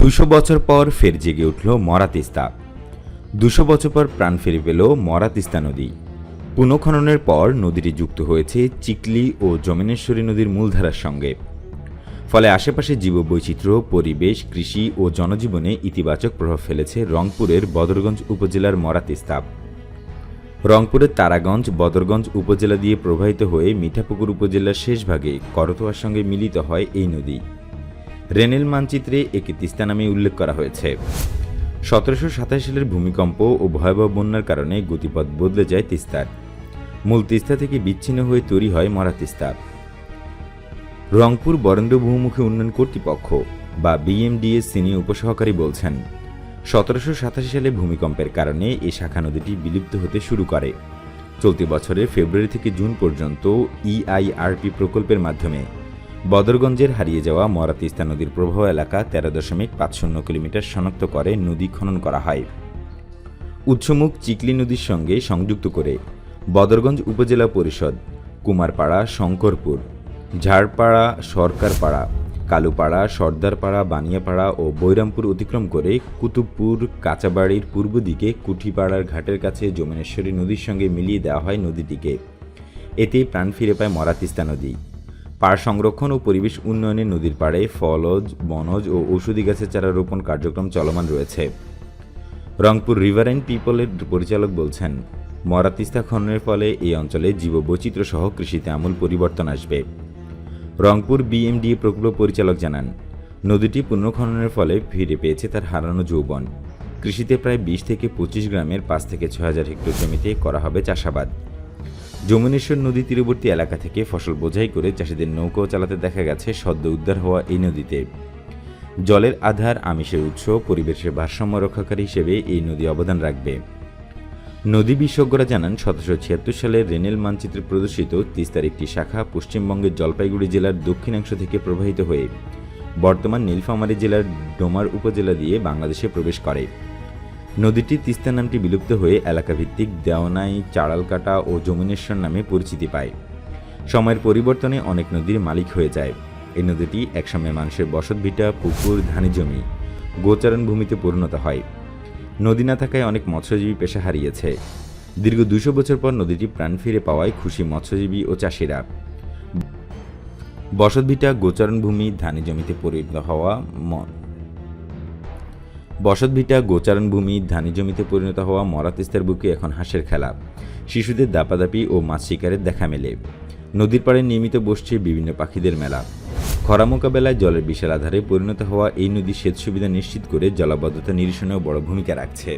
দুশো বছর পর ফের জেগে উঠল মরা তিস্তা দুশো বছর পর প্রাণ ফিরে পেল মরা তিস্তা নদী। পুনঃখননের পর নদীটি যুক্ত হয়েছে চিকলি ও যমুনেশ্বরী নদীর মূলধারার সঙ্গে। ফলে আশেপাশে জীববৈচিত্র্য, পরিবেশ, কৃষি ও জনজীবনে ইতিবাচক প্রভাব ফেলেছে রংপুরের বদরগঞ্জ উপজেলার মরা তিস্তা রংপুরের তারাগঞ্জ, বদরগঞ্জ উপজেলা দিয়ে প্রবাহিত হয়ে মিঠাপুকুর উপজেলার শেষভাগে করতোয়ার সঙ্গে মিলিত হয় এই নদী। রেনেল মানচিত্রে একে তিস্তা নামে উল্লেখ করা হয়েছে। সতেরোশো সাতাশ সালের ভূমিকম্প ও ভয়াবহ বন্যার কারণে গতিপথ বদলে যায় তিস্তার। মূল তিস্তা থেকে বিচ্ছিন্ন হয়ে তৈরি হয় মরা তিস্তা। রংপুর বরেন্দ্র বহুমুখী উন্নয়ন কর্তৃপক্ষ বা বিএমডিএস সিনিয়র উপসহকারী বলছেন, সতেরোশো সাতাশি সালে ভূমিকম্পের কারণে এই শাখা নদীটি বিলুপ্ত হতে শুরু করে। চলতি বছরের ফেব্রুয়ারি থেকে জুন পর্যন্ত ইআইআরপি প্রকল্পের মাধ্যমে বদরগঞ্জের হারিয়ে যাওয়া মরা তিস্তা নদীর প্রবাহ এলাকা তেরো দশমিক পাঁচ শূন্য কিলোমিটার শনাক্ত করে নদী খনন করা হয়। উৎসমুখ চিকলি নদীর সঙ্গে সংযুক্ত করে বদরগঞ্জ উপজেলা পরিষদ, কুমারপাড়া, শঙ্করপুর, ঝাড়পাড়া, সরকারপাড়া, কালুপাড়া, সর্দারপাড়া, বানিয়াপাড়া ও বৈরামপুর অতিক্রম করে কুতুবপুর, কাঁচাবাড়ির পূর্ব দিকে কুঠিপাড়ার ঘাটের কাছে যমুনেশ্বরী নদীর সঙ্গে মিলিয়ে দেওয়া হয় নদীটিকে। এতেই প্রাণ ফিরে পায় মরা তিস্তা নদী। পাড় সংরক্ষণ ও পরিবেশ উন্নয়নে নদীর পাড়ে ফলজ, বনজ ও ঔষধি গাছের চারা রোপণ কার্যক্রম চলমান রয়েছে। রংপুর রিভার অ্যান্ড পিপলের পরিচালক বলছেন মরা তিস্তা খননের ফলে এই অঞ্চলে জীববৈচিত্র্য সহ কৃষিতে আমূল পরিবর্তন আসবে। রংপুর বিএমডিএ প্রকল্প পরিচালক জানান, নদীটি পুনঃখননের ফলে ফিরে পেয়েছে তার হারানো যৌবন। কৃষিতে প্রায় বিশ থেকে পঁচিশ গ্রামের পাঁচ থেকে ছয় হাজার হেক্টর জমিতে করা হবে চাষাবাদ। যমুনেশ্বর নদী তীরবর্তী এলাকা থেকে ফসল বোঝাই করে চাষিদের নৌকাও চালাতে দেখা গেছে সদ্য উদ্ধার হওয়া এই নদীতে। জলের আধার, আমিষের উৎস, পরিবেশের ভারসাম্য রক্ষাকারী হিসেবে এই নদী অবদান রাখবে। নদী বিশেষজ্ঞরা জানান, সতেরোশো ছিয়াত্তর সালের রেনেল মানচিত্রে প্রদর্শিত তিস্তার একটি শাখা পশ্চিমবঙ্গের জলপাইগুড়ি জেলার দক্ষিণাংশ থেকে প্রবাহিত হয়ে বর্তমান নীলফামারী জেলার ডোমার উপজেলা দিয়ে বাংলাদেশে প্রবেশ করে। নদীটি তিস্তা নামটি বিলুপ্ত হয়ে এলাকাভিত্তিক দেওয়ানাই, চাড়ালকাটা ও যমুনেশ্বর নামে পরিচিতি পায়। সময়ের পরিবর্তনে অনেক নদীর মালিক হয়ে যায়। এই নদীটি একসময় মানুষের বসতভিটা, পুকুর, ধানি জমি, গোচারণ ভূমিতে পরিণত হয়। নদী না থাকায় অনেক মৎস্যজীবী পেশা হারিয়েছে। দীর্ঘ দুশো বছর পর নদীটি প্রাণ ফিরে পাওয়ায় খুশি মৎস্যজীবী ও চাষিরা। বসতভিটা, গোচারণ ভূমি, ধানি জমিতে পরিণত হওয়া ম- বসতভিটা, গোচারণ ভূমি, ধানি জমিতে পরিণত হওয়া মরা তিস্তার বুকে এখন হাঁসের খেলা। শিশুদের দাপাদাপি ও মাছ শিকারের দেখা মেলে। নদীর পাড়ে নিয়মিত বসছে বিভিন্ন পাখিদের মেলা। খরা মোকাবেলায় জলের বিশাল আধারে পরিণত হওয়া এই নদী সেচ সুবিধা নিশ্চিত করে জলাবদ্ধতা নিরসনেও বড় ভূমিকা রাখছে।